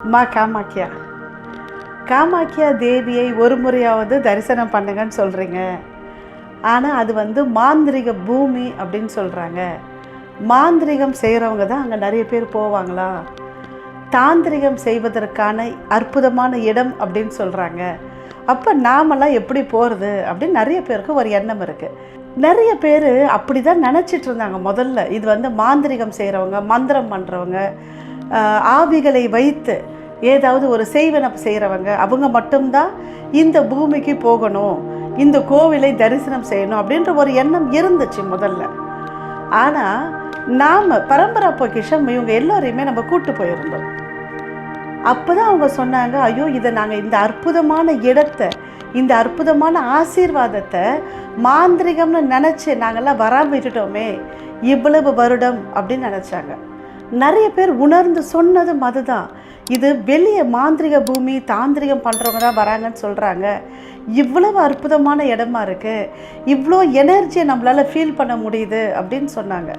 மா காமாக்கியா. காமாக்கியா தேவியை ஒரு முறையாவது தரிசனம் பண்ணுங்கன்னு சொல்கிறீங்க ஆனால் அது வந்து மாந்திரிக பூமி அப்படின்னு சொல்கிறாங்க மாந்திரிகம் செய்கிறவங்க தான் அங்கே நிறைய பேர் போவாங்களா? தாந்திரிகம் செய்வதற்கான அற்புதமான இடம் அப்படின்னு சொல்கிறாங்க அப்போ நாமெல்லாம் எப்படி போகிறது அப்படின்னு நிறைய பேருக்கு ஒரு எண்ணம் இருக்குது நிறைய பேர் அப்படி தான் நினச்சிட்டு இருந்தாங்க முதல்ல. இது வந்து மாந்திரிகம் செய்கிறவங்க மந்திரம் பண்ணுறவங்க ஆவிகளை வைத்து ஏதாவது ஒரு செய்வனை செய்கிறவங்க அவங்க மட்டும்தான் இந்த பூமிக்கு போகணும் இந்த கோவிலை தரிசனம் செய்யணும் அப்படின்ற ஒரு எண்ணம் இருந்துச்சு முதல்ல. ஆனால் நாம் பரம்பரா பொக்கிஷம் இவங்க எல்லோரையுமே நம்ம கூட்டு போயிருந்தோம். அப்போ தான் அவங்க சொன்னாங்க ஐயோ இதை நாங்கள் இந்த அற்புதமான இடத்தை இந்த அற்புதமான ஆசீர்வாதத்தை மாந்திரிகம்னு நினச்சி நாங்கள்லாம் வராமல் விட்டுட்டோமே இவ்வளவு வருடம் அப்படின்னு நினச்சாங்க. நிறைய பேர் உணர்ந்து சொன்னதும் அதுதான். இது வெளியே மாந்திரிக பூமி தாந்திரிகம் பண்ணுறவங்க தான் வராங்கன்னு சொல்கிறாங்க இவ்வளவு அற்புதமான இடமா இருக்குது இவ்வளோ எனர்ஜியை நம்மளால் ஃபீல் பண்ண முடியுது அப்படின்னு சொன்னாங்க.